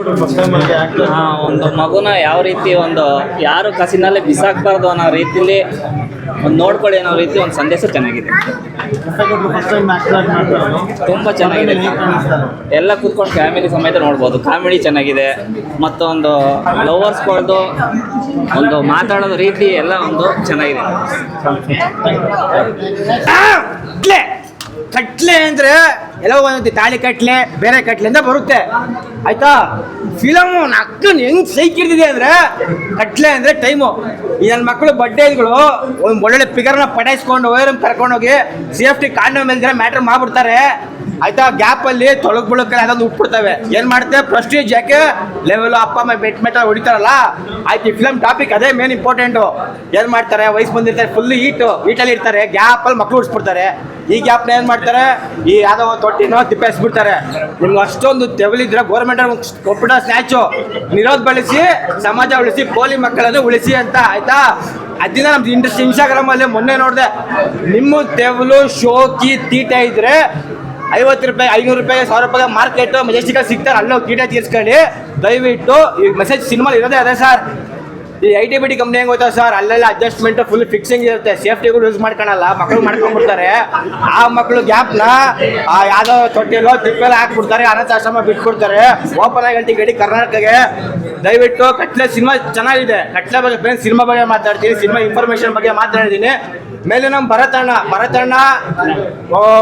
ಆ, ಒಂದು ಮಗುನ ಯಾವ ರೀತಿ ಒಂದು ಯಾರು ಕಸಿನಲ್ಲೇ ಬಿಸಾಕ್ಬಾರ್ದು ಅನ್ನೋ ರೀತಿಲಿ ಒಂದು ನೋಡ್ಕೊಳ್ಳಿ ಅನ್ನೋ ರೀತಿ ಒಂದು ಸಂದೇಶ ಚೆನ್ನಾಗಿದೆ. ತುಂಬ ಚೆನ್ನಾಗಿದೆ. ಎಲ್ಲ ಕೂತ್ಕೊಂಡು ಫ್ಯಾಮಿಲಿ ಸಮೇತ ನೋಡ್ಬೋದು. ಕಾಮಿಡಿ ಚೆನ್ನಾಗಿದೆ. ಮತ್ತೊಂದು ಲವರ್ಸ್ಗಳ್ದು ಒಂದು ಮಾತಾಡೋದು ರೀತಿ ಎಲ್ಲ ಒಂದು ಚೆನ್ನಾಗಿದೆ. ಕಟ್ಲೆ ಕಟ್ಲೆ ಅಂದ್ರೆ ಎಲ್ಲ ಒಂದು ತಾಳಿ ಕಟ್ಲೆ, ಬೇರೆ ಕಟ್ಲೆಯಿಂದ ಬರುತ್ತೆ. ಆಯ್ತಾ? ಫಿಲಮ್ ಅಕ್ಕನ ಹೆಂಗ್ ಸೈಕಿರ್ತಿದೆ ಅಂದ್ರೆ, ಕಟ್ಲೆ ಅಂದ್ರೆ ಟೈಮು ಈ ನನ್ನ ಮಕ್ಕಳು ಬಡ್ಡೆಗಳು ಒಂದು ಒಳ್ಳೊಳ್ಳೆ ಫಿಗರ್ನ ಪಟಾಯಿಸ್ಕೊಂಡು ವೈರಮ್ ಕರ್ಕೊಂಡೋಗಿ ಸೇಫ್ಟಿ ಕಾಂಡಮ್ ಮೇಲೆ ಮ್ಯಾಟ್ರ್ ಮಾಡ್ಬಿಡ್ತಾರೆ. ಆಯ್ತಾ? ಗ್ಯಾಪ್ ಅಲ್ಲಿ ತೊಳಗ್ ಬುಳಕಲ್ಲಿ ಅದೊಂದು ಉಟ್ಬಿಡ್ತವೆ ಏನ್ ಮಾಡ್ತೇವೆ ಪ್ರೆಸ್ಟೀಜ್ ಯಾಕೆ? ಲೆವೆಲ್ ಅಪ್ಪ ಅಮ್ಮ ಬೆಟ್ ಮೆಟಲ್ ಹೊಡಿತಾರಲ್ಲ? ಆಯ್ತು, ಈ ಫಿಲಮ್ ಟಾಪಿಕ್ ಅದೇ ಮೇನ್ ಇಂಪಾರ್ಟೆಂಟು ಏನ್ ಮಾಡ್ತಾರೆ? ವಯಸ್ಸು ಬಂದಿರ್ತಾರೆ ಫುಲ್ ಈಟ್ ಈಟಲ್ಲಿ ಇರ್ತಾರೆ. ಗ್ಯಾಪ್ ಅಲ್ಲಿ ಮಕ್ಳು ಉಡ್ಸ್ಬಿಡ್ತಾರೆ. ಈ ಗ್ಯಾಪ್ನ ಏನ್ ಮಾಡ್ತಾರೆ? ಈ ಯಾವ್ದೋ ತೊಟ್ಟಿನೋ ತಿಪ್ಪೆಸ್ಬಿಡ್ತಾರೆ. ನಿಮ್ಗೆ ಅಷ್ಟೊಂದು ತೆವಲಿದ್ರೆ ಗೌರ್ಮೆಂಟ್ ಕೊಪ್ಪಿಡ ಸ್ನ್ಯಾಚು ನಿರೋಧ ಬಳಸಿ, ಸಮಾಜ ಉಳಿಸಿ ಪೋಲಿ ಮಕ್ಕಳನ್ನು ಉಳಿಸಿ ಅಂತ, ಆಯ್ತಾ? ಅದನ್ನ ನಮ್ದು ಇಂಟ್ರೆಸ್ಟ್ ಇನ್ಸ್ಟಾಗ್ರಾಮ್ ಅಲ್ಲಿ ಮೊನ್ನೆ ನೋಡಿದೆ. ನಿಮ್ಮ ತೆವಲು, ಶೋಕಿ, ತೀಟ ಇದ್ರೆ ಐವತ್ತು ರೂಪಾಯಿ, ಐನೂರು ರೂಪಾಯಿ, ಸಾವಿರ ರೂಪಾಯಿ ಮಾರ್ಕೆಟ್ ಮೆಜೆಸ್ಟಿಕಲ್ ಸಿಗ್ತಾರೆ. ಅಲ್ಲೋ ಕೀಟ ತೀರ್ಸ್ಕೊಳ್ಳಿ ದಯವಿಟ್ಟು ಈ ಮೆಸೇಜ್ ಸಿನಿಮಾ ಇರೋದೇ ಅದೇ ಸರ್ ಈ I T B T company ಹೆಂಗ್ ಗೊತ್ತಾ ಸರ್ ಅಲ್ಲೆಲ್ಲ ಅಡ್ಜಸ್ಟ್ಮೆಂಟ್ ಫುಲ್ ಫಿಕ್ಸಿಂಗ್ ಇರುತ್ತೆ. ಸೇಫ್ಟಿಗಳು ಯೂಸ್ ಮಾಡ್ಕೊಳಲ್ಲ. ಮಕ್ಕಳು ಮಾಡ್ಕೊಂಡ್ಬಿಡ್ತಾರೆ. ಆ ಮಕ್ಕಳು ಗ್ಯಾಪ್ನ ಯಾವ್ದೋ ತೊಟ್ಟಿಲೋ ತಿಪ್ಪೆಲ್ಲ ಹಾಕ್ಬಿಡ್ತಾರೆ. ಅನಾಥಾಶ್ರಮ ಬಿಟ್ಬಿಡ್ತಾರೆ. ಓಪನ್ ಆಗಿ ಹೇಳ್ತೀವಿ ಗಡಿ ಕರ್ನಾಟಕಗೆ ದಯವಿಟ್ಟು ಕಟ್ಲೆ ಸಿನಿಮಾ ಚೆನ್ನಾಗಿದೆ. ಕಟ್ಲೆ ಬಗ್ಗೆ ಫ್ರೆಂಡ್ಸ್ ಸಿನಿಮಾ ಬಗ್ಗೆ ಮಾತಾಡ್ತೀನಿ. ಸಿನಿಮಾ ಇನ್ಫಾರ್ಮೇಶನ್ ಬಗ್ಗೆ ಮಾತಾಡಿದ್ದೀನಿ ಮೇಲೆ ನಮ್ಮ ಭರತಣ್ಣ. ಭರತಣ್ಣ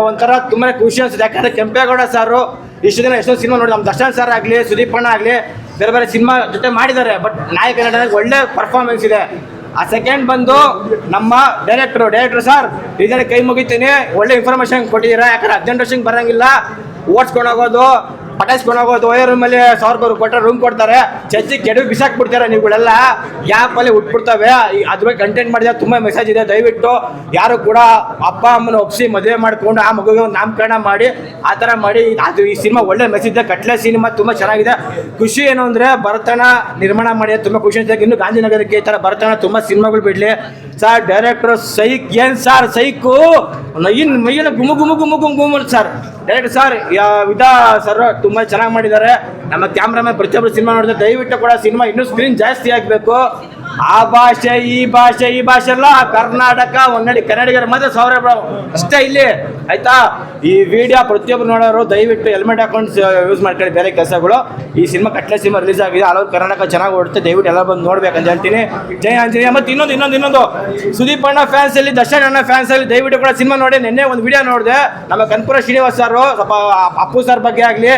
ಒಂಥರ ತುಂಬಾ ಖುಷಿ ಅನ್ಸುತ್ತೆ. ಯಾಕಂದ್ರೆ ಕೆಂಪೇಗೌಡ ಸಾರು ಇಷ್ಟು ದಿನ ಎಷ್ಟೊಂದು ಸಿನಿಮಾ ನೋಡಿ ನಮ್ಮ ದರ್ಶನ್ ಸರ್ ಆಗಲಿ, ಸುದೀಪ್ ಅಣ್ಣ ಆಗಲಿ, ಬೇರೆ ಬೇರೆ ಸಿನಿಮಾ ಜೊತೆ ಮಾಡಿದ್ದಾರೆ. ಬಟ್ ನಾಯಕ ನಟನಾಗಿ ಒಳ್ಳೆ ಪರ್ಫಾರ್ಮೆನ್ಸ್ ಇದೆ. ಆ ಸೆಕೆಂಡ್ ಬಂದು ನಮ್ಮ ಡೈರೆಕ್ಟ್ರು ಡೈರೆಕ್ಟ್ರು ಸರ್ ಇದನ್ನ ಕೈ ಮುಗಿತೀನಿ. ಒಳ್ಳೆ ಇನ್ಫಾರ್ಮೇಷನ್ ಕೊಟ್ಟಿದ್ದೀರಾ? ಯಾಕಂದ್ರೆ ಹದಿನೆಂಟು ವರ್ಷಕ್ಕೆ ಬರೋಂಗಿಲ್ಲ. ಓಡಿಸ್ಕೊಂಡು ಹೋಗೋದು ಪಟಾಯಿಸ್ಕೊಂಡು ಹೋಗೋದು ರೂಮ್ ಅಲ್ಲಿ ಸಾವಿರ ರೂಪಾಯಿ ಕೊಟ್ಟರೆ ರೂಮ್ ಕೊಡ್ತಾರೆ. ಚಚ್ಚಿ ಕೆಡವಿ ಬಿಸಾಕ್ಬಿಡ್ತಾರೆ ನೀವುಗಳೆಲ್ಲ ಯಾಪಲ್ಲಿ ಉಟ್ಬಿಡ್ತವೆ ಈ- ಅದ್ರ ಬಗ್ಗೆ ಕಂಟೆಂಟ್ ಮಾಡಿದ್ರೆ ತುಂಬ ಮೆಸೇಜ್ ಇದೆ. ದಯವಿಟ್ಟು ಯಾರು ಕೂಡ ಅಪ್ಪ ಅಮ್ಮನ ಒಪ್ಸಿ ಮದುವೆ ಮಾಡ್ಕೊಂಡು ಆ ಮಗುಗೆ ಒಂದು ನಾಮಕರಣ ಮಾಡಿ, ಆ ಥರ ಮಾಡಿ. ಅದು ಈ ಸಿನಿಮಾ ಒಳ್ಳೆ ಮೆಸೇಜ್ ಇದೆ. ಕಟ್ಲೆ ಸಿನಿಮಾ ತುಂಬ ಚೆನ್ನಾಗಿದೆ. ಖುಷಿ ಏನು ಅಂದರೆ ಭರತನ ನಿರ್ಮಾಣ ಮಾಡಿ ತುಂಬ ಖುಷಿ ಇದೆ ಇನ್ನು ಗಾಂಧಿನಗರಕ್ಕೆ ಈ ಥರ ಭರತನ ತುಂಬ ಸಿನಿಮಾಗಳು ಬಿಡಲಿ. ಸರ್ ಡೈರೆಕ್ಟರ್ ಸೈಕ್ ಏನು ಸರ್? ಸೈಕು? ನೈನ್ ಮೈನ ಗುಮು ಗುಮು ಗುಮು ಗುಮು ಗುಮು ಸರ್. ಡೈರೆಕ್ಟರ್ ಸರ್ ವಿಧಾ ಸರ್ ತುಂಬ ಚೆನ್ನಾಗಿ ಮಾಡಿದ್ದಾರೆ. ನಮ್ಮ ಕ್ಯಾಮ್ರಾಮನ್ ಪ್ರತಿಯೊಬ್ಬರು ಸಿನಿಮಾ ನೋಡಿದ್ರೆ ದಯವಿಟ್ಟು ಕೂಡ ಸಿನಿಮಾ ಇನ್ನೂ ಸ್ಕ್ರೀನ್ ಜಾಸ್ತಿ ಆಗಬೇಕು ಆ ಭಾಷೆ, ಈ ಭಾಷೆ ಈ ಭಾಷೆ ಎಲ್ಲ ಕರ್ನಾಟಕ ಒನ್ನಡಿ ಕನ್ನಡಿಗರ ಮಾತ್ರ ಸಾವಿರ ಅಷ್ಟೇ ಇಲ್ಲಿ, ಆಯ್ತಾ? ಈ ವಿಡಿಯೋ ಪ್ರತಿಯೊಬ್ಬರು ನೋಡೋರು ದಯವಿಟ್ಟು ಹೆಲ್ಮೆಟ್ ಹಾಕೊಂಡು ಯೂಸ್ ಮಾಡ್ಕೊಳ್ಳಿ ಬೇರೆ ಕೆಲಸಗಳು. ಈ ಸಿನಿಮಾ ಕಟ್ಲೆ ಸಿನಿಮಾ ರಿಲೀಸ್ ಆಗಿದೆ. ಓವರ್ ಕರ್ನಾಟಕ ಚೆನ್ನಾಗಿ ಓಡುತ್ತೆ. ದಯವಿಟ್ಟು ಎಲ್ಲ ಬಂದು ನೋಡ್ಬೇಕಂತ ಹೇಳ್ತೀನಿ. ಜಯ ಆಂಜನೇಯ. ಮತ್ತು ಇನ್ನೊಂದು ಇನ್ನೊಂದು ಇನ್ನೊಂದು. ಸುದೀಪ್ ಅಣ್ಣ ಫ್ಯಾನ್ಸ್ ಅಲ್ಲಿ, ದರ್ಶನ್ ಅಣ್ಣ ಫ್ಯಾನ್ಸ್ ಅಲ್ಲಿ, ದಯವಿಟ್ಟು ಕೂಡ ಸಿನಿಮಾ ನೋಡಿ. ನಿನ್ನೆ ಒಂದು ವಿಡಿಯೋ ನೋಡಿದೆ. ನಮ್ಮ ಕನ್ಪುರ ಶ್ರೀನಿವಾಸ್ ಸರ್ ಸ್ವಲ್ಪ ಅಪ್ಪು ಸರ್ ಬಗ್ಗೆ ಆಗಲಿ,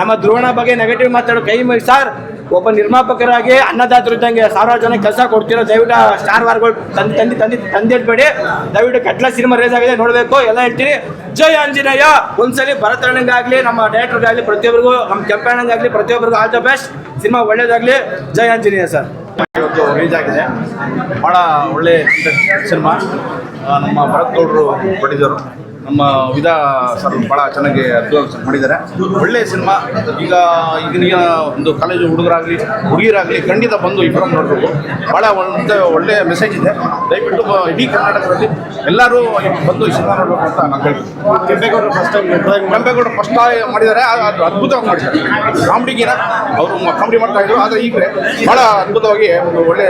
ನಮ್ಮ ಧ್ರುವಣ ಬಗ್ಗೆ ನೆಗೆಟಿವ್ ಮಾತಾಡೋ. ಕೈ ಸರ್ ಒಬ್ಬ ನಿರ್ಮಾಪಕರಾಗಿ ಅನ್ನದಾತರು ಇದ್ದಂಗೆ ಸಾವಿರಾರು ಜನ ಕೆಲಸ ಕೊಡ್ತಿರೋ ದಯವಿಟ್ಟು ಸ್ಟಾರ್ ವಾರ್ಗಳು ತಂದು ತಂದು ತಂದು ತಂದಿಟ್ಬೇಡಿ ದಯವಿಟ್ಟು ಕಟ್ಲ ಸಿನಿಮಾ ರೇಸ್ ಆಗಿದೆ, ನೋಡಬೇಕು, ಎಲ್ಲ ಹೇಳ್ತೀನಿ. ಜೈ ಆಂಜನೇಯ. ಒಂದ್ಸಲಿ ಭರತರಣಂಗಾಗಲಿ ನಮ್ಮ ಡೈರೆಕ್ಟರ್ಗಾಗಲಿ ಪ್ರತಿಯೊಬ್ಬರಿಗೂ, ನಮ್ಮ ಕೆಂಪಣ್ಣಂಗಾಗಲಿ ಪ್ರತಿಯೊಬ್ಬರಿಗೂ ಆಲ್ ದ ಬೆಸ್ಟ್ ಸಿನಿಮಾ ಒಳ್ಳೇದಾಗಲಿ. ಜೈ ಆಂಜನೇಯ ಸರ್. ಇವತ್ತು ರಿಲೀಸ್ ಆಗಿದೆ. ಭಾಳ ಒಳ್ಳೆ ಸಿನಿಮಾ. ನಮ್ಮ ಭರತ್ ಗೌಡರು ಪಡಿದರು ನಮ್ಮ ವಿಧಾ ಸರ್ ಭಾಳ ಚೆನ್ನಾಗಿ ಅದ್ಭುತ ಮಾಡಿದ್ದಾರೆ. ಒಳ್ಳೆಯ ಸಿನಿಮಾ. ಈಗ ಈಗಿನ ಒಂದು ಕಾಲೇಜು ಹುಡುಗರಾಗಲಿ ಹುಡುಗಿರಾಗಲಿ ಖಂಡಿತ ಬಂದು ಈ ಫಿಲಮ್ ನೋಡಬೇಕು. ಭಾಳ ಒಂದು ಒಳ್ಳೆಯ ಮೆಸೇಜ್ ಇದೆ. ದಯವಿಟ್ಟು ಇಡೀ ಕರ್ನಾಟಕದಲ್ಲಿ ಎಲ್ಲರೂ ಬಂದು ಈ ಸಿನಿಮಾ ನೋಡಬೇಕು ಅಂತ ನಾನು ಹೇಳ್ತೀನಿ. ಕೆಂಪೇಗೌಡರು ಫಸ್ಟ್ ಟೈಮ್ ಕೆಂಪೇಗೌಡರು ಫಸ್ಟ್ ಮಾಡಿದ್ದಾರೆ. ಆ- ಅದು ಅದ್ಭುತವಾಗಿ ಮಾಡಿದ್ದಾರೆ. ಕಾಮಿಡಿಗಿನ ಅವರು ಕಾಮಿಡಿ ಮಾಡ್ತಾ ಇದ್ರು. ಆದರೆ ಈಗ ಭಾಳ ಅದ್ಭುತವಾಗಿ ಒಂದು ಒಳ್ಳೆ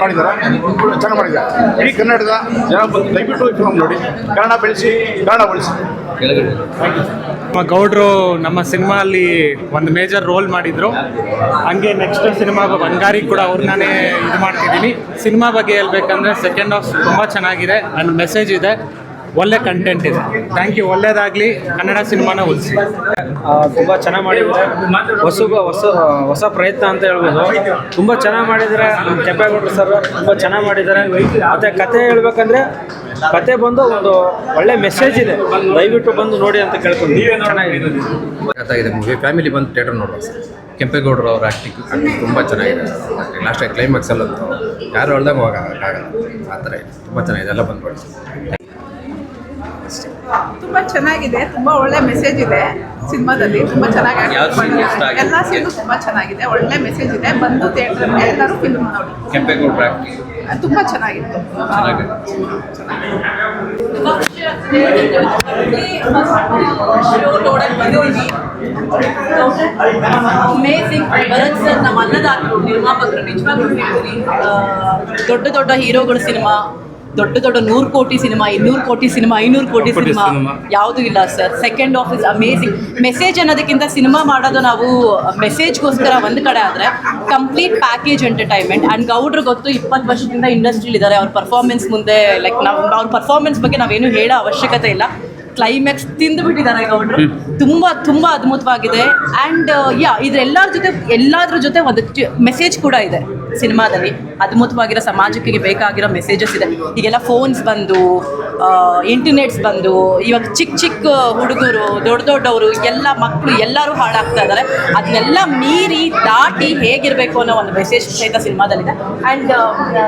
ಮಾಡಿದ್ದಾರೆ. ಚೆನ್ನಾಗಿ ಮಾಡಿದ್ದಾರೆ. ಇಡೀ ಕನ್ನಡದ ಜನ ಬಂದು ದಯವಿಟ್ಟು ಈ ಫಿಲಮ್ ನೋಡಿ. ಕನ್ನಡ ಬೆಳೆಸಿ. ಕನ್ನಡ ಉಳಿಸಿ. ನಮ್ಮ ಗೌಡ್ರು ನಮ್ಮ ಸಿನಿಮಾ ಅಲ್ಲಿ ಒಂದು ಮೇಜರ್ ರೋಲ್ ಮಾಡಿದ್ರು. ಹಂಗೆ ನೆಕ್ಸ್ಟ್ ಸಿನಿಮಾ ಬಂಗಾರಿ ಕೂಡ ಅವ್ರನ್ನೇ ಇದು ಮಾಡ್ತಿದ್ದೀನಿ. ಸಿನಿಮಾ ಬಗ್ಗೆ ಹೇಳ್ಬೇಕಂದ್ರೆ ಸೆಕೆಂಡ್ ಹಾಫ್ ತುಂಬ ಚೆನ್ನಾಗಿದೆ. ನನ್ನ ಮೆಸೇಜ್ ಇದೆ. ಒಳ್ಳೆ ಕಂಟೆಂಟ್ ಇದೆ. ಥ್ಯಾಂಕ್ ಯು ಒಳ್ಳೇದಾಗಲಿ. ಕನ್ನಡ ಸಿನಿಮಾನ ಉಳಿಸಿ. ತುಂಬ ಚೆನ್ನಾಗಿ ಮಾಡಿದ್ರೆ ಹೊಸ ಹೊಸ ಹೊಸ ಪ್ರಯತ್ನ ಅಂತ ಹೇಳ್ಬೋದು. ತುಂಬ ಚೆನ್ನಾಗಿ ಮಾಡಿದರೆ ನಮ್ಮ ಸರ್ ತುಂಬ ಚೆನ್ನಾಗಿ ಮಾಡಿದ್ದಾರೆ. ಮತ್ತು ಕತೆ ಹೇಳ್ಬೇಕಂದ್ರೆ ಕತೆ ಬಂದು ಒಂದು ಒಳ್ಳೆ ಮೆಸೇಜ್ ಇದೆ. ದಯವಿಟ್ಟು ಬಂದು ನೋಡಿ ಅಂತ ಕೇಳ್ಕೊಂಡು ಚೆನ್ನಾಗಿದೆ ಫ್ಯಾಮಿಲಿ ಬಂದು ಥಿಯೇಟರ್ ನೋಡುವ ಸರ್. ಕೆಂಪೇಗೌಡರು ಅವ್ರ ಆ್ಯಕ್ಟಿಂಗ್ ಆ್ಯಕ್ಟಿಂಗ್ ತುಂಬ ಚೆನ್ನಾಗಿದೆ. ಲಾಸ್ಟ್ ಕ್ಲೈಮ್ಯಾಕ್ಸಲ್ಲಂತೂ ಯಾರು ಹೇಳ್ದಂಗೆ ಹೋಗೋಕ್ಕಾಗಲ್ಲ ಆ ಥರ ಇದೆ. ತುಂಬ ಚೆನ್ನಾಗಿದೆ. ಎಲ್ಲ ಬಂದು ತುಂಬಾ ಚೆನ್ನಾಗಿದೆ ತುಂಬಾ ಒಳ್ಳೆ ಮೆಸೇಜ್ ಇದೆ ಸಿನಿಮಾದಲ್ಲಿ ತುಂಬಾ ಚೆನ್ನಾಗಿ. ಎಲ್ಲ ಸೀನು ತುಂಬಾ ಚೆನ್ನಾಗಿದೆ ಒಳ್ಳೆ ಮೆಸೇಜ್ ಇದೆ. ಬಂದು ಥಿಯೇಟರ್ ಎಲ್ಲರೂ ಫಿಲ್ಮ್ ನೋಡಿ. ತುಂಬಾ ಚೆನ್ನಾಗಿತ್ತು. ಅಮೇಸಿಂಗ್ ಭರತ್ ಸರ್ ನಮ್ಮ ಅನ್ನದಾತರು ನಿರ್ಮಾಪಕರು ನಿಜವಾಗ್ಲೂ ಹೇಳ್ತೀನಿ. ದೊಡ್ಡ ದೊಡ್ಡ ಹೀರೋಗಳ ಸಿನಿಮಾ ದೊಡ್ಡ ದೊಡ್ಡ ನೂರು ಕೋಟಿ ಸಿನಿಮಾ ಇನ್ನೂರು ಕೋಟಿ ಸಿನಿಮಾ ಐನೂರು ಕೋಟಿ ಸಿನಿಮಾ ಯಾವುದೂ ಇಲ್ಲ sir second half is amazing message ಅನ್ನೋದಕ್ಕಿಂತ ಸಿನಿಮಾ ಮಾಡೋದು ನಾವು ಮೆಸೇಜ್ಗೋಸ್ಕರ ಒಂದು ಕಡೆ ಆದರೆ ಕಂಪ್ಲೀಟ್ ಪ್ಯಾಕೇಜ್ ಎಂಟರ್ಟೈನ್ಮೆಂಟ್ ಆ್ಯಂಡ್ ಗೌಡ್ರು ಗೊತ್ತು ಇಪ್ಪತ್ತು ವರ್ಷದಿಂದ ಇಂಡಸ್ಟ್ರಿಲಿ ಇದ್ದಾರೆ ಅವ್ರ ಪರ್ಫಾರ್ಮೆನ್ಸ್ ಮುಂದೆ ಲೈಕ್ ನಾವು ಅವ್ರ ಪರ್ಫಾರ್ಮೆನ್ಸ್ ಬಗ್ಗೆ ನಾವೇನು ಹೇಳೋ ಅವಶ್ಯಕತೆ ಇಲ್ಲ. ಕ್ಲೈಮ್ಯಾಕ್ಸ್ ತಿಂದು ಬಿಟ್ಟಿದ್ದಾರೆ ಗೌಡ್ರು. ತುಂಬಾ ತುಂಬಾ ಅದ್ಭುತವಾಗಿದೆ. ಅಂಡ್ ಯಾ ಇದ್ರೆಲ್ಲರ ಜೊತೆ ಎಲ್ಲಾದ್ರ ಜೊತೆ ಒಂದು ಮೆಸೇಜ್ ಕೂಡ ಇದೆ. ಸಿನಿಮಾದಲ್ಲಿ ಅದ್ಭುತವಾಗಿರೋ ಸಮಾಜಕ್ಕೆ ಬೇಕಾಗಿರೋ ಮೆಸೇಜಸ್ ಇದೆ. ಈಗೆಲ್ಲ ಫೋನ್ಸ್ ಬಂದು ಇಂಟರ್ನೆಟ್ಸ್ ಬಂದು ಇವಾಗ ಚಿಕ್ಕ ಚಿಕ್ಕ ಹುಡುಗರು ದೊಡ್ಡ ದೊಡ್ಡವರು ಎಲ್ಲ ಮಕ್ಕಳು ಎಲ್ಲರೂ ಹಾಳಾಗ್ತಾ ಇದ್ದಾರೆ. ಅದನ್ನೆಲ್ಲ ಮೀರಿ ದಾಟಿ ಹೇಗಿರಬೇಕು ಅನ್ನೋ ಒಂದು ಮೆಸೇಜ್ ಸಹಿತ ಸಿನಿಮಾದಲ್ಲಿದೆ. ಆ್ಯಂಡ್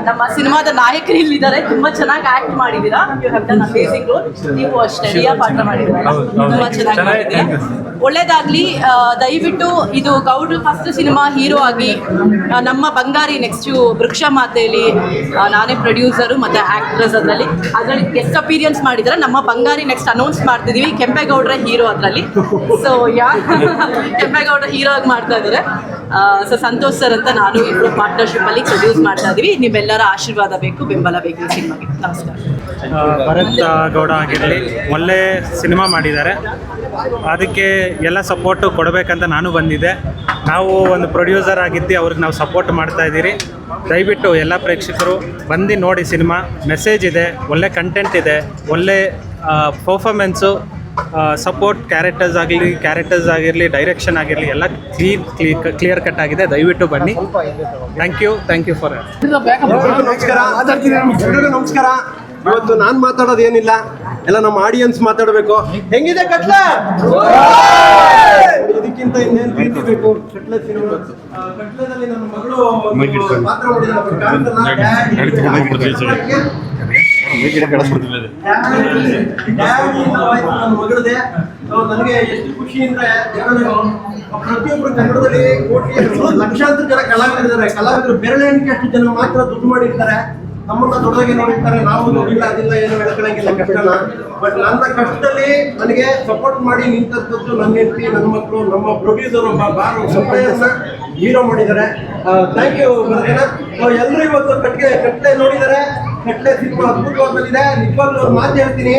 ನಮ್ಮ ಸಿನಿಮಾದ ನಾಯಕರು ಇಲ್ಲಿದ್ದಾರೆ. ತುಂಬಾ ಚೆನ್ನಾಗಿ ಆಕ್ಟ್ ಮಾಡಿದ್ದೀರಾ. You have done amazing role ನೀವು ಅಷ್ಟೇ ರಿಯಾ ಪಾತ್ರ ಮಾಡಿದ್ದೀರಾ. ತುಂಬಾ ಚೆನ್ನಾಗಿ ಒಳ್ಳೇದಾಗ್ಲಿ ದಯವಿಟ್ಟು ಇದು ಗೌಡ್ರು ಫಸ್ಟ್ ಸಿನಿಮಾ ಹೀರೋ ಆಗಿ ನಮ್ಮ ಬಂಗಾರಿ ನೆಕ್ಸ್ಟ್ ವೃಕ್ಷ ಮಾತೆಯಲ್ಲಿ ನಾನೇ ಪ್ರೊಡ್ಯೂಸರು ಮತ್ತೆ ಆಕ್ಟ್ರೆಸ್ ಅದರಲ್ಲಿ. ಅದರಲ್ಲಿ ಗೆಸ್ಟ್ ಅಪೀರಿಯನ್ಸ್ ಮಾಡಿದ್ದಾರೆ ನಮ್ಮ ಬಂಗಾರಿ ನೆಕ್ಸ್ಟ್ ಅನೌನ್ಸ್ ಮಾಡ್ತಿದೀವಿ. ಕೆಂಪೇಗೌಡರ ಹೀರೋ ಅದರಲ್ಲಿ. ಸೊ ಯಾ ಕೆಂಪೇಗೌಡ್ರ ಹೀರೋ ಆಗಿ ಮಾಡ್ತಾ ಇದ್ದಾರೆ ಸೊ ಸಂತೋಷ್ ಸರ್ ಅಂತ ನಾನು ಇಬ್ಬರು ಪಾರ್ಟ್ನರ್ಶಿಪ್ ಅಲ್ಲಿ ಪ್ರೊಡ್ಯೂಸ್ ಮಾಡ್ತಾ ಇದೀವಿ. ನಿಮ್ಮೆಲ್ಲರ ಆಶೀರ್ವಾದ ಬೇಕು, ಬೆಂಬಲ ಬೇಕು ಈ ಸಿನಿಮಾಗೆ ನಮಸ್ಕಾರ. ಭರತ್ ಗೌಡ ಆಗಿರಲಿ. ಒಳ್ಳೆ ಸಿನಿಮಾ ಮಾಡಿದ್ದಾರೆ. ಅದಕ್ಕೆ ಎಲ್ಲ ಸಪೋರ್ಟು ಕೊಡಬೇಕಂತ ನಾನು ಬಂದಿದ್ದೆ. ನಾವು ಒಂದು ಪ್ರೊಡ್ಯೂಸರ್ ಆಗಿದ್ದು ಅವ್ರಿಗೆ ನಾವು ಸಪೋರ್ಟ್ ಮಾಡ್ತಾ ಇದ್ದೀರಿ. ದಯವಿಟ್ಟು ಎಲ್ಲ ಪ್ರೇಕ್ಷಕರು ಬಂದು ನೋಡಿ ಸಿನಿಮಾ. ಮೆಸೇಜ್ ಇದೆ ಒಳ್ಳೆ ಕಂಟೆಂಟ್ ಇದೆ ಒಳ್ಳೆ ಪರ್ಫಾಮೆನ್ಸು ಸಪೋರ್ಟ್ ಕ್ಯಾರೆಕ್ಟರ್ಸ್ ಆಗಲಿ ಕ್ಯಾರೆಕ್ಟರ್ಸ್ ಆಗಿರಲಿ ಡೈರೆಕ್ಷನ್ ಆಗಿರಲಿ ಎಲ್ಲ ಕ್ಲೀನ್ ಕ್ಲಿಯರ್ ಕಟ್ ಆಗಿದೆ. ದಯವಿಟ್ಟು ಬನ್ನಿ. Thank you thank you for ನಮಸ್ಕಾರ. ಇವತ್ತು ನಾನ್ ಮಾತಾಡೋದು ಏನಿಲ್ಲ. ಎಲ್ಲ ನಮ್ಮ ಆಡಿಯನ್ಸ್ ಮಾತಾಡಬೇಕು. ಹೆಂಗಿದೆ ಕಟ್ಲ ಇದಕ್ಕಿಂತ ಇನ್ನೇನ್ ಪ್ರೀತಿ ಬೇಕು? ಕಟ್ಲ ಸಿನಿಮಾ ಕಟ್ಲದಲ್ಲಿ ನನ್ನ ಮಗಳು ಪಾತ್ರ ಮಗಳದೇ. ನನಗೆ ಎಷ್ಟು ಖುಷಿ ಅಂದ್ರೆ ಪ್ರತಿಯೊಬ್ಬರು ಕನ್ನಡದಲ್ಲಿ ಕೋಟಿ ಲಕ್ಷಾಂತರ ಜನ ಕಲಾವಿದರಿದ್ದಾರೆ. ಕಲಾವಿದರು ಬೆರಳೆಣಿಕೆ ಅಷ್ಟು ಜನ ಮಾತ್ರ ದುಡ್ಡು ಮಾಡಿರ್ತಾರೆ. ನಮ್ಮನ್ನ ದೊಡ್ಡದಾಗಿ ನೋಡಿರ್ತಾರೆ, ನಾವು ನೋಡಿಲ್ಲ, ಅದಿಲ್ಲ, ಏನು ಹೇಳ್ಕೊಳಂಗಿಲ್ಲ, ಕಷ್ಟನ. ಬಟ್ ನನ್ನ ಕಷ್ಟದಲ್ಲಿ ನನಗೆ ಸಪೋರ್ಟ್ ಮಾಡಿ ನಿಂತದ್ದು ನನ್ನ ಹೆಂಡತಿ, ನನ್ನ ಮಕ್ಕಳು, ನಮ್ಮ ಪ್ರೊಡ್ಯೂಸರ್ ಒಬ್ಬ ಬಾರು ಸಪ್ಲೈಯರ್ನ ಹೀರೋ ಮಾಡಿದ್ದಾರೆ. ಥ್ಯಾಂಕ್ ಯು ಎಲ್ಲರೂ ಇವತ್ತು ಕಟ್ಟಿಗೆ ಕಟ್ಲೆ ನೋಡಿದ್ದಾರೆ ಕಟ್ಟಲೆ ಸಿನಿಮಾ ಅದ್ಭುತವಾಗಿ ಬಂದಿದೆ ನಿಜವಾಗ್ಲೂ ಅವ್ರ ಮಾತು ಹೇಳ್ತೀನಿ.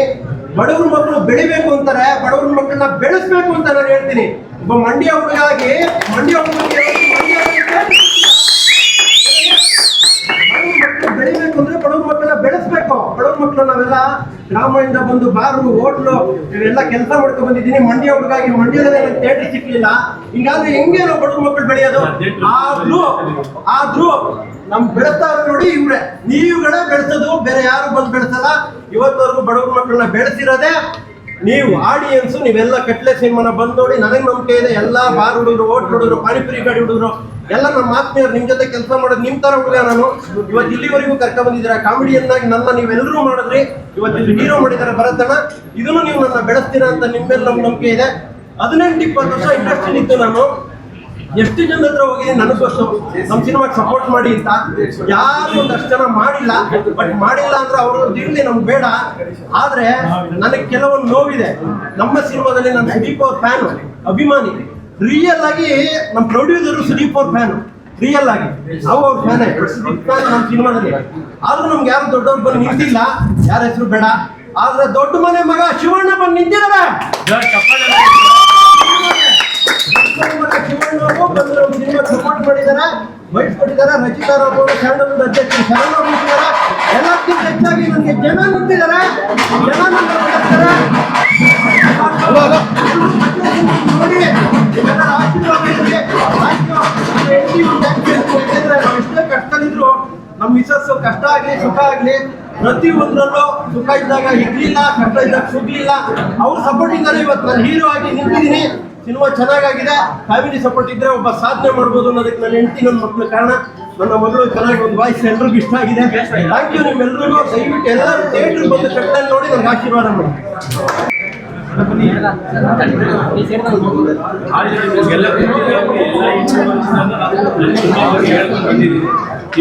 ಬಡವ್ರ ಮಕ್ಕಳು ಬೆಳಿಬೇಕು ಅಂತಾರೆ, ಬಡವ್ರ ಮಕ್ಕಳನ್ನ ಬೆಳೆಸ್ಬೇಕು ಅಂತ ನಾನು ಹೇಳ್ತೀನಿ. ಒಬ್ಬ ಮಂಡ್ಯ ಹುಡುಗಾಗಿ ಮಂಡ್ಯ ಹುಡುಗರಿಗೆ ಮಕ್ಕಳು ಬೆಳಿಬೇಕು ಅಂದ್ರೆ ಬಡವ್ರ ಮಕ್ಕಳನ್ನ ಬೆಳೆಸ್ಬೇಕು ಬಡವ್ರ ಮಕ್ಕಳು ನಾವೆಲ್ಲ ಗ್ರಾಮದಿಂದ ಬಂದು ಬಾರು, ಹೋಟ್ಲು, ಇವೆಲ್ಲ ಕೆಲಸ ಮಾಡ್ಕೊಂಡು ಬಂದಿದ್ದೀನಿ. ಮಂಡ್ಯ ಹುಡುಗಾಗಿ ಮಂಡ್ಯದಲ್ಲಿ ಥಿಯೇಟರ್ ಸಿಕ್ಲಿಲ್ಲ ಹಿಂಗಾದ್ರೆ ಹೆಂಗೆ ನಾವು ಬಡವ್ರ ಮಕ್ಕಳು ಬೆಳೆಯೋದು? ಆದ್ರೂ ಆದ್ರೂ ನಮ್ ಬೆಳೆಸ್ತಾ ಇರೋ ನೋಡಿ ಇವ್ರೆ. ನೀವುಗಳ ಬೆಳೆಸೋದು, ಬೇರೆ ಯಾರು ಬಂದು ಬೆಳೆಸಲ್ಲ. ಇವತ್ತವರೆಗೂ ಬಡವ್ರ ಮಕ್ಕಳನ್ನ ಬೆಳೆಸಿರೋದೆ ನೀವು ಆಡಿಯನ್ಸ್, ನೀವೆಲ್ಲ ಕಟ್ಲೆ ಸಿನಿಮಾನ ಬಂದ್ ನೋಡಿ, ನನಗೆ ನಂಬಿಕೆ ಇದೆ. ಎಲ್ಲಾ ಬಾರ್ ಹುಡುಗರು ಓಟ್ ಹುಡುಗರು, ಪಾನಿಪುರಿ ಗಾಡಿ ಹುಡುಗರು ಎಲ್ಲ ನಮ್ಮ ಆತ್ಮೀಯರು ನಿಮ್ ಜೊತೆ ಕೆಲಸ ಮಾಡೋದು ನಿಮ್ ತರ ಹುಡುಗ ನಾನು. ಇವತ್ತು ಇಲ್ಲಿವರೆಗೂ ಕರ್ಕ ಬಂದಿದ್ದೀರಾ? ಕಾಮಿಡಿಯನ್ನಾಗಿ ನನ್ನ ನೀವೆಲ್ಲರೂ ಮಾಡಿದ್ರಿ. ಇವತ್ತು ಹೀರೋ ಮಾಡಿದ್ದಾರೆ ಭರತನ ಇದನ್ನು ನೀವು ನನ್ನ ಬೆಳೆಸ್ತೀರಾ ಅಂತ ನಿಮ್ಮ ಮೇಲೆ ನಮ್ಗೆ ನಂಬಿಕೆ ಇದೆ. ಹದಿನೆಂಟು, ಇಪ್ಪತ್ತು ವರ್ಷ ಇಂಡಸ್ಟ್ರಿ ಇತ್ತು ನಾನು. ಎಷ್ಟು ಜನ ಹತ್ರ ಹೋಗಿ ನನಗೆ ಗೊತ್ತು ನಮ್ಮ ಸಿನಿಮಾಗೆ ಸಪೋರ್ಟ್ ಮಾಡಿ ಅಂತ. ಯಾರು ಒಂದಷ್ಟು ಜನ ಮಾಡಿಲ್ಲ. ಬಟ್ ಮಾಡಿಲ್ಲ ಅಂದ್ರೆ ಅವರು ಇರ್ಲಿ ನಮ್ಗೆ ಬೇಡ. ಆದ್ರೆ ನನಗೆ ಕೆಲವೊಂದು ನೋವಿದೆ. ನಮ್ಮ ಸಿನಿಮಾದಲ್ಲಿ ನಾನು ಸುದೀಪ್ ಅವ್ರ ಫ್ಯಾನ್ ಅಭಿಮಾನಿ. ರಿಯಲ್ ಆಗಿ ನಮ್ಮ ಪ್ರೊಡ್ಯೂಸರ್ ಸುದೀಪ್ ಅವ್ರ ಫ್ಯಾನ್ ರಿಯಲ್ ಆಗಿ. ನಾವು ಅವ್ರ ಫ್ಯಾನ್ ಸುದೀಪ್ ಫ್ಯಾನ್ ನಮ್ಮ ಸಿನಿಮಾದಲ್ಲಿ. ಆದ್ರೂ ನಮ್ಗೆ ಯಾರು ದೊಡ್ಡವ್ರು ಬಂದು ನಿಂತಿಲ್ಲ. ಯಾರ ಹೆಸರು ಬೇಡ. ಆದ್ರೆ ದೊಡ್ಡ ಮನೆ ಮಗ ಶಿವಣ್ಣ ಬಂದು ನಿಂತಿದ್ದಾರೆ ಶಿವಣ್ಣವರು ಬಂದು ನಮ್ಮ ಸಿನಿಮಾ ಸಪೋರ್ಟ್ ಮಾಡಿದ್ದಾರೆ ವೈಟ್ ಕೊಟ್ಟಿದ್ದಾರೆ ರಚಿತಾ ಅವರು ಅಧ್ಯಕ್ಷರು ಅವರು ಎಲ್ಲಕ್ಕಿಂತ ಹೆಚ್ಚಾಗಿ ನನಗೆ ಜನ ನಿಂತಿದ್ದಾರೆ ಜನ ಮಿಸಸ್ ಕಷ್ಟ ಆಗ್ಲಿ, ಸುಖ ಆಗ್ಲಿ, ಪ್ರತಿ ಒಂದರಲ್ಲೂ ಸುಖ ಇದ್ದಾಗ ಇರ್ಲಿಲ್ಲ, ಕಷ್ಟ ಇದ್ದಾಗ ಸುಗ್ಲಿಲ್ಲ. ಅವ್ರ ಸಪೋರ್ಟ್ ಇದ್ದಾರೆ ಇವತ್ತು ನಾನು ಹೀರೋ ಆಗಿ ನಿಂತಿದ್ದೀನಿ. ಸಿನಿಮಾ ಚೆನ್ನಾಗಾಗಿದೆ. ಫ್ಯಾಮಿಲಿ ಸಪೋರ್ಟ್ ಇದ್ರೆ ಒಬ್ಬ ಸಾಧನೆ ಮಾಡ್ಬೋದು ಅನ್ನೋದಕ್ಕೆ ನನ್ನ ಹೆಂಡತಿ, ನನ್ನ ಮಕ್ಕಳ ಕಾರಣ. ನನ್ನ ಮಗಳು ಚೆನ್ನಾಗಿ ಒಂದು ವಾಯ್ಸ್ ಎಲ್ರಿಗೂ ಇಷ್ಟ ಆಗಿದೆ. ಥ್ಯಾಂಕ್ ಯು ನಿಮ್ಮೆಲ್ರಿಗೂ. ದಯವಿಟ್ಟು ಎಲ್ಲರೂ ಥಿಯೇಟರ್ ಬಂದು ಕಟ್ಟಲ್ಲಿ ನೋಡಿ ನನಗೆ ಆಶೀರ್ವಾದ ಮಾಡಿ.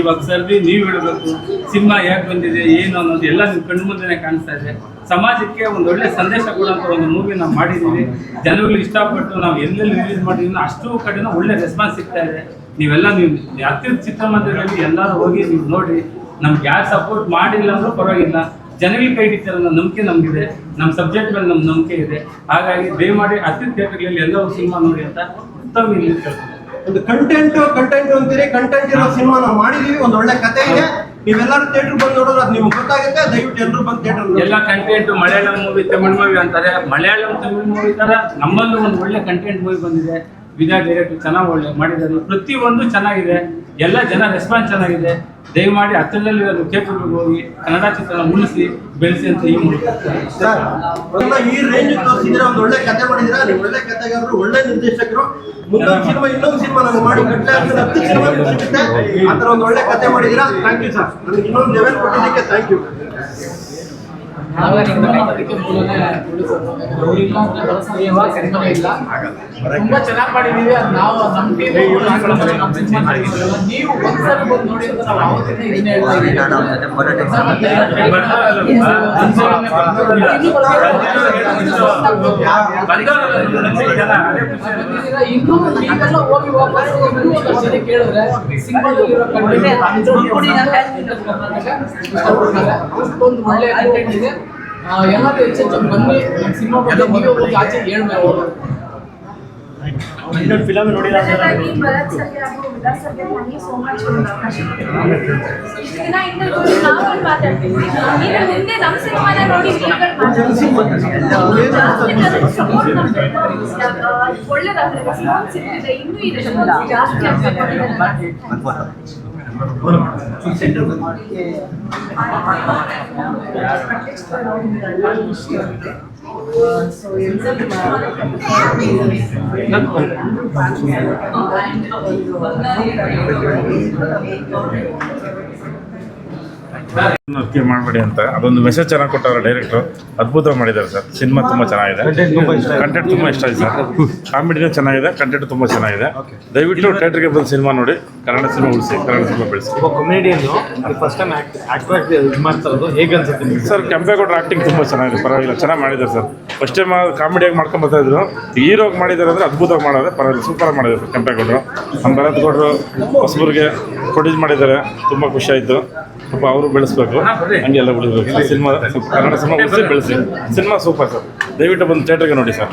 ಇವಾಗ ಸರ್ದಿ, ನೀವು ಹೇಳಬೇಕು. ಸಿನಿಮಾ ಯಾಕೆ ಬಂದಿದೆ, ಏನು ಅನ್ನೋದು ಎಲ್ಲ ನಿಮ್ಮ ಕಣ್ಣು ಮುಂದೆನೆ ಕಾಣಿಸ್ತಾ ಇದೆ. ಸಮಾಜಕ್ಕೆ ಒಂದು ಒಳ್ಳೆ ಸಂದೇಶ ಕೊಡುವಂಥ ಒಂದು ಮೂವಿ ನಾವು ಮಾಡಿದ್ದೀವಿ ಜನಗಳು ಇಷ್ಟಪಟ್ಟು ನಾವು ಎಲ್ಲೆಲ್ಲಿ ರಿಲೀಸ್ ಮಾಡಿದ್ದೀವಿ ಅಷ್ಟು ಕಡೆನೂ ಒಳ್ಳೆ ರೆಸ್ಪಾನ್ಸ್ ಸಿಗ್ತಾ ಇದೆ. ನೀವೆಲ್ಲ ನೀವು ಅತ್ಯುತ್ತ ಚಿತ್ರಮಂದಿರಗಳಲ್ಲಿ ಎಲ್ಲರೂ ಹೋಗಿ ನೀವು ನೋಡಿ, ನಮ್ಗೆ ಯಾರು ಸಪೋರ್ಟ್ ಮಾಡಿಲ್ಲ ಅಂದ್ರೂ ಪರವಾಗಿಲ್ಲ. ಜನಗಳಿಗೆ ಕೈ ಹಿಡಿತಾರೆ ಅನ್ನೋ ನಂಬಿಕೆ ನಮಗಿದೆ. ನಮ್ಮ ಸಬ್ಜೆಕ್ಟ್ ಮೇಲೆ ನಮ್ಮ ನಂಬಿಕೆ ಇದೆ. ಹಾಗಾಗಿ ದಯಮಾಡಿ ಹತ್ತಿರ ಥಿಯೇಟರ್ಗಳಲ್ಲಿ ಎಲ್ಲರೂ ಸಿನಿಮಾ ನೋಡಿ ಅಂತ ಉತ್ತಮ ಇಲ್ಲಿ ಕೇಳ್ತೀನಿ. ಒಂದು ಕಂಟೆಂಟ್ ಕಂಟೆಂಟ್ ಅಂತೀರಿ ಕಂಟೆಂಟ್ ಇರೋ ಸಿನಿಮಾ ನಾವು ಮಾಡಿದೀವಿ ಒಂದು ಒಳ್ಳೆ ಕತೆ ಇದೆ. ನೀವೆಲ್ಲರೂ ಥಿಯೇಟರ್ ಬಂದು ನೋಡೋದು ಅದು ನಿಮ್ಗೆ ಗೊತ್ತಾಗುತ್ತೆ ದಯವಿಟ್ಟು ಎಲ್ಲರೂ ಬಂದು ಥಿಯೇಟರ್ ಎಲ್ಲ content Malayalam movie Tamil movie ಅಂತಾರೆ. ಮಲಯಾಳಂ ತಮಿಳ್ ಮೂವಿ ತರ ನಮ್ಮಲ್ಲೂ ಒಂದು ಒಳ್ಳೆ ಕಂಟೆಂಟ್ ಮೂವಿ ಬಂದಿದೆ. ವಿದ್ಯಾ ಡೈರೆಕ್ಟರ್ ಚೆನ್ನಾಗಿ ಒಳ್ಳೆ ಮಾಡಿದ್ದಾರೆ. ಪ್ರತಿಯೊಂದು ಚೆನ್ನಾಗಿದೆ. ಎಲ್ಲ ಜನ ರೆಸ್ಪಾನ್ಸ್ ಚೆನ್ನಾಗಿದೆ. ದಯಮಾಡಿ ಹತ್ತಿರದಲ್ಲಿ ಥಿಯೇಟರ್ಗೆ ಹೋಗಿ ಕನ್ನಡ ಚಿತ್ರನ ಉಳಿಸಿ. ಬೆಳೆಸಿ ಅಂತ ಈ ಮೂಲಕ ಸರ್ ಈ ರೇಂಜ್ ತೋರಿಸಿದ್ರೆ ಒಂದು ಒಳ್ಳೆ ಕತೆ ಮಾಡಿದಿರಾ ನೀವು ಒಳ್ಳೆ ಕತೆಗಾರರು ಒಳ್ಳೆ ನಿರ್ದೇಶಕರು. ಮುಂದೊಂದು ಸಿನಿಮಾ ಇನ್ನೊಂದು ಸಿನಿಮಾ ನಾವು ಮಾಡಿ ಕಟ್ಟಲೆ ಆಗ್ತದೆ. ಹತ್ತು ಸಿನಿಮಾ ಸಿಗುತ್ತೆ. ಆ ಥರ ಒಂದು ಒಳ್ಳೆ ಕತೆ ಮಾಡಿದಿರಾ ಥ್ಯಾಂಕ್ ಯು ಸರ್ ನನಗೆ ಇನ್ನೊಂದು ಲೆವೆಲ್ ಕೊಟ್ಟಿದ್ದಕ್ಕೆ ಥ್ಯಾಂಕ್ ಯು ತುಂಬಾ ಚೆನ್ನಾಗಿ ಮಾಡಿದೀವಿ ಅದು ನಾವು ನಮ್ಮ ಟೀಮ್ ನೀವು ಒಂದ್ಸಲ ಬಂದು ನೋಡಿ ಅಂತ ನಾವು ಇನ್ನೂ ಜನ ಕೇಳಿದ್ರೆ ಸಿನಿಮಾದಲ್ಲಿರೋ ಅಷ್ಟೊಂದು ಒಳ್ಳೆ ಕಂಟೆಂಟ್ ಇದೆ ಆ, ಎಲ್ಲರೂ ಹೆಚ್ಚೆಚ್ಚು ಬನ್ನಿ. ನಮ್ಮ ಸಿನಿಮಾ ಬಗ್ಗೆ ನೀವೇ ಹೋಗಿ ಆಚೆ ಹೇಳ್ಬೇಕು ಮೊದಲನೇದಾಗಿ ಭರತ್ ಸರ್ಗೆ ಹಾಗೂ ವಿಲಾಸ್ ಸರ್ಗೆ ಥ್ಯಾಂಕ್ ಸೋ ಮಚ್ ಒಂದು ಅವಕಾಶ ಕೊಟ್ಟಿದ್ದೀರಿ. ಇಷ್ಟು ದಿನ ಇಂಟರ್ವ್ಯೂ ನಾವೊಂದು ಮಾತಾಡ್ತೀವಿ. ಮುಂದೆ ನಮ್ಮ ಸಿನಿಮಾನ ನೋಡಿ ನೀವುಗಳು ಮಾತಾಡ್ತೀವಿ ಜಾಸ್ತಿ ಸಪೋರ್ಟ್ ಮಾಡಬೇಕು ಒಳ್ಳೇದಾದ್ರೆ ರೆಸ್ಪಾನ್ಸ್ ಸಿಗ್ತಿದೆ ಇನ್ನೂ ಈ ರೆಸ್ಪಾನ್ಸ್ ಜಾಸ್ತಿ ಆಗ್ಬೇಕು ಅದ್ಕೆ ಮಾಡಬೇಡಿ ಅಂತ. ಅದೊಂದು ಮೆಸೇಜ್ ಚೆನ್ನಾಗಿ ಕೊಟ್ಟಾರೆ ಡೈರೆಕ್ಟ್ರು ಅದ್ಭುತ ಮಾಡಿದ್ದಾರೆ ಸರ್. ಸಿನಿಮಾ ತುಂಬ ಚೆನ್ನಾಗಿದೆ. ಕಂಟೆಂಟ್ ತುಂಬ ಇಷ್ಟ ಆಯ್ತು ಸರ್. ಕಾಮಿಡಿನೂ ಚೆನ್ನಾಗಿದೆ ಕಂಟೆಂಟ್ ತುಂಬ ಚೆನ್ನಾಗಿದೆ. ದಯವಿಟ್ಟು ಥಿಯೇಟರ್ಗೆ ಬಂದು ಸಿನಿಮಾ ನೋಡಿ. ಕನ್ನಡ ಸಿನಿಮಾ ಉಳಿಸಿ ಕನ್ನಡ ಸಿನಿಮಾ ಬೆಳೆಸಿ. ಸರ್ ಕೆಂಪೇಗೌಡರ ಆ್ಯಕ್ಟಿಂಗ್ ತುಂಬ ಚೆನ್ನಾಗಿದೆ. ಪರವಾಗಿಲ್ಲ ಚೆನ್ನಾಗಿ ಮಾಡಿದ್ದಾರೆ ಸರ್. ಫಸ್ಟ್ ಟೈಮ್ ಕಾಮಿಡಿಯಾಗಿ ಮಾಡ್ಕೊಂಡು ಬರ್ತಾ ಇದ್ರು. ಹೀರೋಗಿ ಮಾಡಿದ್ದಾರೆ ಅಂದರೆ ಅದ್ಭುತವಾಗಿ ಮಾಡಿದ್ರೆ ಪರವಾಗಿಲ್ಲ ಸೂಪರ್ ಮಾಡಿದ್ದಾರೆ ಸರ್ ಕೆಂಪೇಗೌಡರು ನಮ್ಮ ಭರತ್ ಗೌಡರು ಹೊಸಬರಿಗೆ ಪ್ರೊಡ್ಯೂಸ್ ಮಾಡಿದ್ದಾರೆ. ತುಂಬ ಖುಷಿ ಆಯಿತು. ಪಾಪ ಅವರು ಬೆಳೆಸ್ಬೇಕು. ಹಂಗೆಲ್ಲ ಉಳಿಬೇಕು. ಸಿನಿಮಾ ಕನ್ನಡ ಸಿನಿಮಾ ಉಳಿಸಿ ಬೆಳೆಸಿ. Cinema super sir. ದಯವಿಟ್ಟು ಬಂದು ಥಿಯೇಟ್ರಿಗೆ ನೋಡಿ ಸರ್.